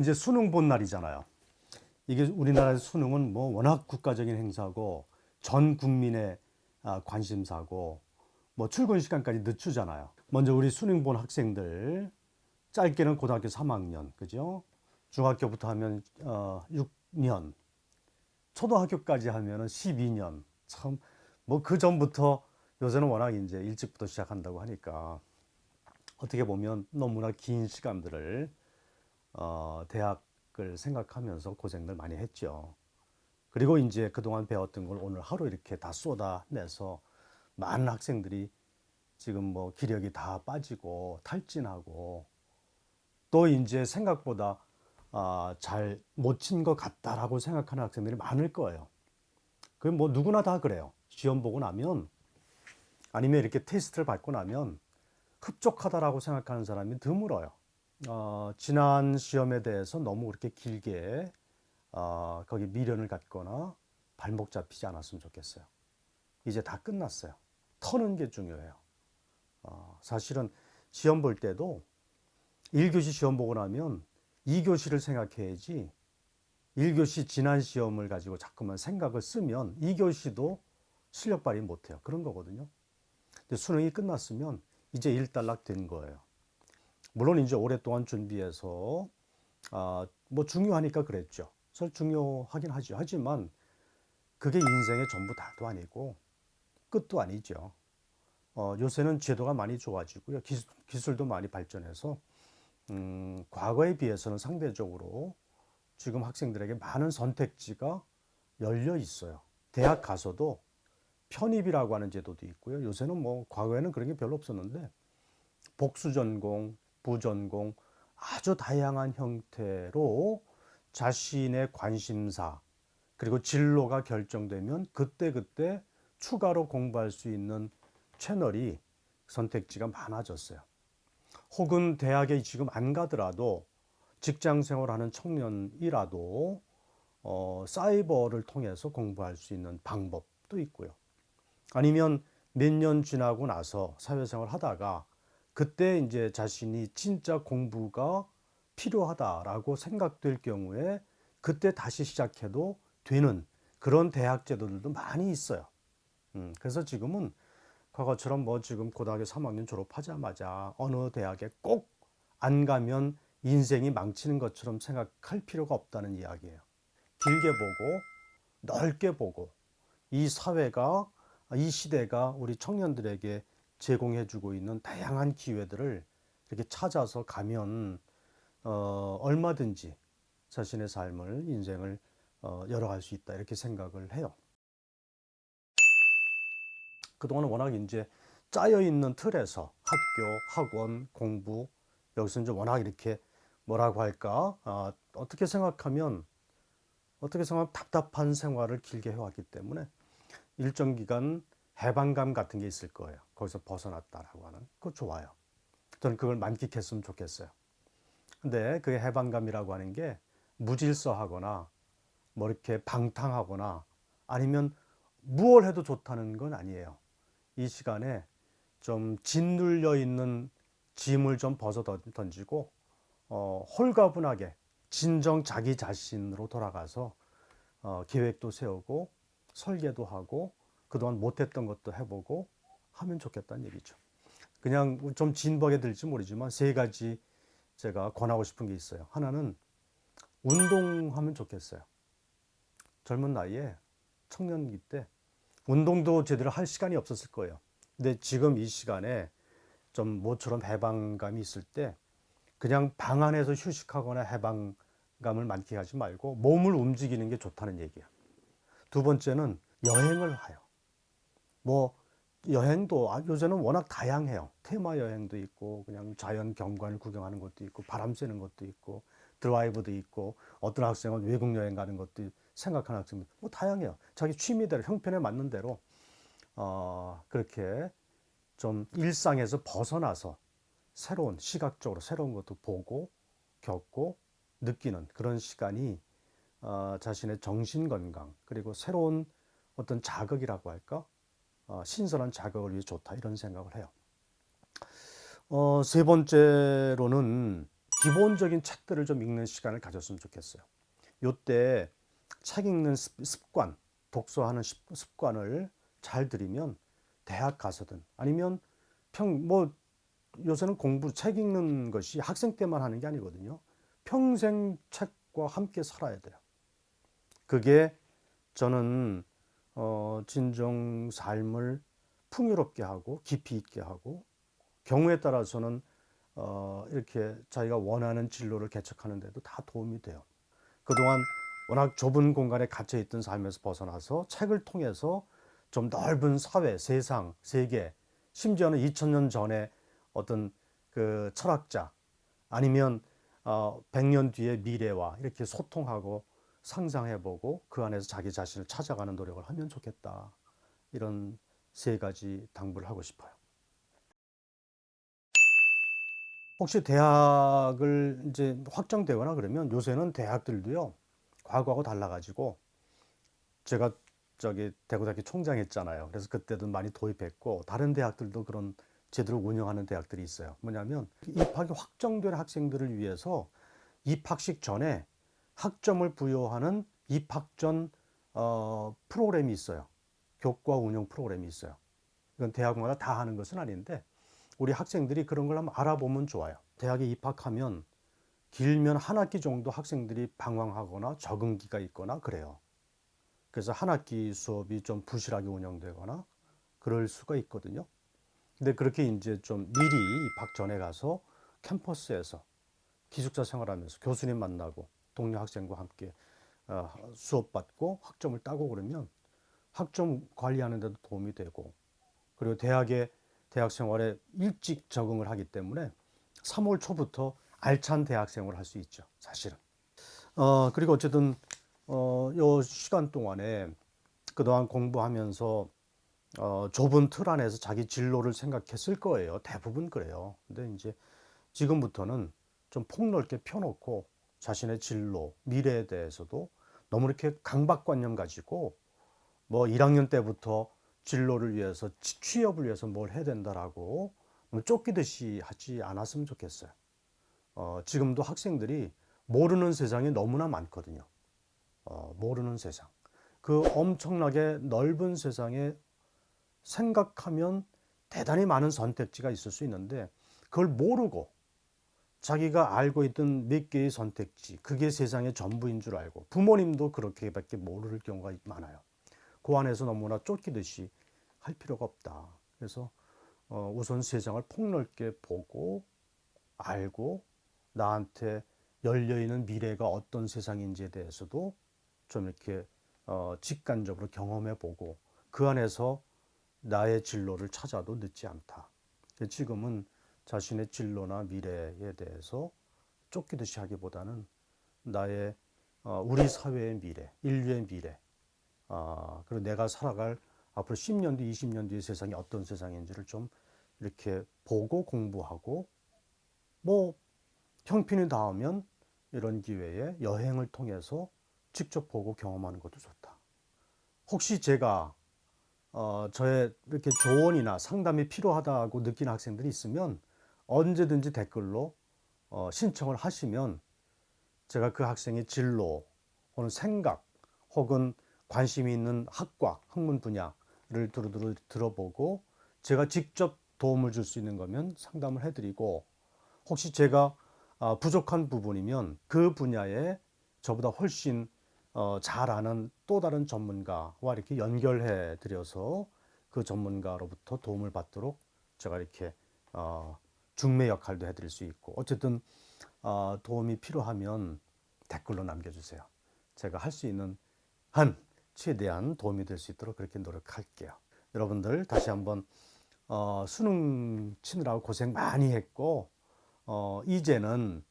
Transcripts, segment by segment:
이제 수능 본 날이잖아요. 이게 우리나라의 수능은 뭐 워낙 국가적인 행사고 전 국민의 아, 관심사고 뭐 출근 시간까지 늦추잖아요. 먼저 우리 수능 본 학생들 짧게는 고등학교 3학년 그죠? 중학교부터 하면 어 6년, 초등학교까지 하면은 12년. 참 뭐 그 전부터 요새는 워낙 이제 일찍부터 시작한다고 하니까 어떻게 보면 너무나 긴 시간들을 어, 대학을 생각하면서 고생들 많이 했죠. 그리고 이제 그동안 배웠던 걸 오늘 하루 이렇게 다 쏟아내서 많은 학생들이 지금 뭐 기력이 다 빠지고 탈진하고 또 이제 생각보다 아, 잘 못 친 것 같다라고 생각하는 학생들이 많을 거예요. 그 뭐 누구나 다 그래요. 시험 보고 나면 아니면 이렇게 테스트를 받고 나면 흡족하다라고 생각하는 사람이 드물어요. 어, 지난 시험에 대해서 너무 그렇게 길게 어, 거기 미련을 갖거나 발목 잡히지 않았으면 좋겠어요. 이제 다 끝났어요. 터는 게 중요해요. 어, 사실은 시험 볼 때도 1교시 시험 보고 나면 2교시를 생각해야지 1교시 지난 시험을 가지고 자꾸만 생각을 쓰면 2교시도 실력 발휘 못해요. 그런 거거든요. 근데 수능이 끝났으면 이제 일단락 된 거예요. 물론 이제 오랫동안 준비해서 아, 뭐 중요하니까 그랬죠. 사실 중요하긴 하죠. 하지만 그게 인생의 전부 다도 아니고 끝도 아니죠. 어, 요새는 제도가 많이 좋아지고요. 기술, 기술 도 많이 발전해서 음, 과거에 비해서는 상대적으로 지금 학생들에게 많은 선택지가 열려 있어요. 대학 가서도 편입이라고 하는 제도도 있고요. 요새는 뭐 과거에는 그런 게 별로 없었는데 복수 전공, 부전공 아주 다양한 형태로 자신의 관심사 그리고 진로가 결정되면 그때 그때 추가로 공부할 수 있는 채널이 선택지가 많아졌어요. 혹은 대학에 지금 안 가더라도 직장 생활하는 청년이라도 어, 사이버를 통해서 공부할 수 있는 방법도 있고요. 아니면 몇 년 지나고 나서 사회생활 하다가 그때 이제 자신이 진짜 공부가 필요하다라고 생각될 경우에 그때 다시 시작해도 되는 그런 대학 제도들도 많이 있어요. 음, 그래서 지금은 과거처럼 뭐 지금 고등학교 3학년 졸업하자마자 어느 대학에 꼭 안 가면 인생이 망치는 것처럼 생각할 필요가 없다는 이야기예요. 길게 보고 넓게 보고 이 사회가 이 시대가 우리 청년들에게 제공해주고 있는 다양한 기회들을 이렇게 찾아서 가면 어, 얼마든지 자신의 삶을 인생을 어, 열어갈 수 있다 이렇게 생각을 해요. 그동안은 워낙 이제 짜여 있는 틀에서 학교, 학원, 공부 여기서 이제 워낙 이렇게 뭐라고 할까 아, 어떻게 생각하면 어떻게 생각하면 답답한 생활을 길게 해왔기 때문에 일정 기간 해방감 같은 게 있을 거예요. 거기서 벗어났다라고 하는 그거 좋아요. 저는 그걸 만끽했으면 좋겠어요. 근데 그 해방감이라고 하는 게 무질서하거나 뭐 이렇게 방탕하거나 아니면 무얼 해도 좋다는 건 아니에요. 이 시간에 좀 짓눌려 있는 짐을 좀 벗어 던지고 어, 홀가분하게 진정 자기 자신으로 돌아가서 어, 계획도 세우고 설계도 하고 그동안 못했던 것도 해보고 하면 좋겠다는 얘기죠. 그냥 좀 진박에 들지 모르지만 세 가지 제가 권하고 싶은 게 있어요. 하나는 운동하면 좋겠어요. 젊은 나이에 청년기 때 운동도 제대로 할 시간이 없었을 거예요. 근데 지금 이 시간에 좀 모처럼 해방감이 있을 때 그냥 방 안에서 휴식하거나 해방감을 만끽하지 말고 몸을 움직이는 게 좋다는 얘기야. 두 번째는 여행을 해요. 뭐 여행도 아, 요새는 워낙 다양해요. 테마 여행도 있고 그냥 자연 경관을 구경하는 것도 있고 바람 쐬는 것도 있고 드라이브도 있고 어떤 학생은 외국 여행 가는 것도 생각하는 학생도 뭐 다양해요. 자기 취미대로 형편에 맞는 대로 어, 그렇게 좀 일상에서 벗어나서 새로운 시각적으로 새로운 것도 보고 겪고 느끼는 그런 시간이 어, 자신의 정신 건강 그리고 새로운 어떤 자극이라고 할까 어, 신선한 자극을 위해 좋다 이런 생각을 해요. 어, 세 번째로는 기본적인 책들을 좀 읽는 시간을 가졌으면 좋겠어요. 요때 책 읽는 습- 습관, 독서하는 습- 습관을 잘 들이면 대학 가서든 아니면 평 뭐 요새는 공부 책 읽는 것이 학생 때만 하는 게 아니거든요. 평생 책과 함께 살아야 돼요. 그게 저는 어 진정 삶을 풍요롭게 하고 깊이 있게 하고 경우에 따라서는 어 이렇게 자기가 원하는 진로를 개척하는 데도 다 도움이 돼요. 그동안 워낙 좁은 공간에 갇혀 있던 삶에서 벗어나서 책을 통해서 좀 넓은 사회, 세상, 세계, 심지어는 2000년 전에 어떤 그 철학자 아니면 어 100년 뒤의 미래와 이렇게 소통하고 상상해보고 그 안에서 자기 자신을 찾아가는 노력을 하면 좋겠다. 이런 세 가지 당부를 하고 싶어요. 혹시 대학을 이제 확정되거나 그러면 요새는 대학들도요 과거하고 달라가지고 제가 저기 대구대학교 총장 했잖아요. 그래서 그때도 많이 도입했고 다른 대학들도 그런 제도를 운영하는 대학들이 있어요. 뭐냐면 입학이 확정된 학생들을 위해서 입학식 전에 학점을 부여하는 입학 전 어, 프로그램이 있어요. 교과 운영 프로그램이 있어요. 이건 대학마다 다 하는 것은 아닌데 우리 학생들이 그런 걸 한번 알아보면 좋아요. 대학에 입학하면 길면 한 학기 정도 학생들이 방황하거나 적응기가 있거나 그래요. 그래서 한 학기 수업이 좀 부실하게 운영되거나 그럴 수가 있거든요. 근데 그렇게 이제 좀 미리 입학 전에 가서 캠퍼스에서 기숙사 생활하면서 교수님 만나고 동료 학생과 함께 어, 수업 받고 학점을 따고 그러면 학점 관리하는 데도 도움이 되고 그리고 대학에 대학 생활에 일찍 적응을 하기 때문에 3월 초부터 알찬 대학 생활을 할 수 있죠. 사실은. 어, 그리고 어쨌든 어, 요 시간 동안에 그동안 공부하면서 어, 좁은 틀 안에서 자기 진로를 생각했을 거예요. 대부분 그래요. 근데 이제 지금부터는 좀 폭넓게 펴놓고 자신의 진로, 미래에 대해서도 너무 이렇게 강박관념 가지고 뭐 1학년 때부터 진로를 위해서 취- 취업을 위해서 뭘 해야 된다라고 너무 쫓기듯이 하지 않았으면 좋겠어요. 어, 지금도 학생들이 모르는 세상이 너무나 많거든요. 어, 모르는 세상. 그 엄청나게 넓은 세상에 생각하면 대단히 많은 선택지가 있을 수 있는데 그걸 모르고 자기가 알고 있던 몇 개의 선택지, 그게 세상의 전부인 줄 알고 부모님도 그렇게밖에 모를 경우가 많아요. 그 안에서 너무나 쫓기듯이 할 필요가 없다. 그래서 어, 우선 세상을 폭넓게 보고 알고 나한테 열려 있는 미래가 어떤 세상인지에 대해서도 좀 이렇게 어, 직관적으로 경험해 보고 그 안에서 나의 진로를 찾아도 늦지 않다. 지금은 자신의 진로나 미래에 대해서 쫓기듯이 하기보다는 나의 어, 우리 사회의 미래, 인류의 미래, 아, 그리고 내가 살아갈 앞으로 10년 뒤, 20년 뒤의 세상이 어떤 세상인지를 좀 이렇게 보고 공부하고 뭐 형편이 닿으면 이런 기회에 여행을 통해서 직접 보고 경험하는 것도 좋다. 혹시 제가 어, 저의 이렇게 조언이나 상담이 필요하다고 느끼는 학생들이 있으면 언제든지 댓글로 어, 신청을 하시면 제가 그 학생의 진로 혹은 생각 혹은 관심이 있는 학과, 학문 분야를 두루두루 들어보고 제가 직접 도움을 줄 수 있는 거면 상담을 해드리고 혹시 제가 아, 부족한 부분이면 그 분야에 저보다 훨씬 어, 잘 아는 또 다른 전문가와 이렇게 연결해 드려서 그 전문가로부터 도움을 받도록 제가 이렇게 어, 중매 역할도 해드릴 수 있고 어쨌든 어, 도움이 필요하면 댓글로 남겨주세요. 제가 할 수 있는 한 최대한 도움이 될 수 있도록 그렇게 노력할게요. 여러분들 다시 한번 어, 수능 치느라고 고생 많이 했고 어, 이제는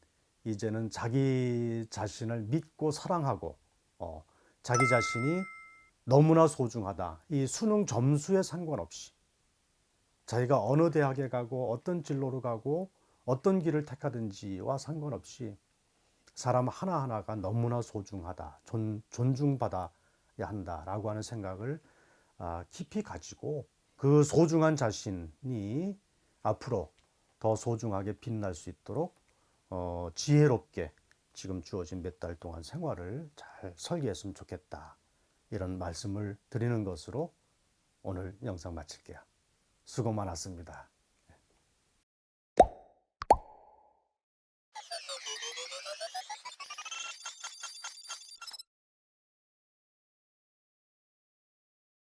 이제는 자기 자신을 믿고 사랑하고 어, 자기 자신이 너무나 소중하다. 이 수능 점수에 상관없이 자기가 어느 대학에 가고 어떤 진로로 가고 어떤 길을 택하든지와 상관없이 사람 하나하나가 너무나 소중하다. 존, 존중받아야 한다라고 하는 생각을 아, 깊이 가지고 그 소중한 자신이 앞으로 더 소중하게 빛날 수 있도록 어, 지혜롭게 지금 주어진 몇 달 동안 생활을 잘 설계했으면 좋겠다. 이런 말씀을 드리는 것으로 오늘 영상 마칠게요. 수고 많았습니다.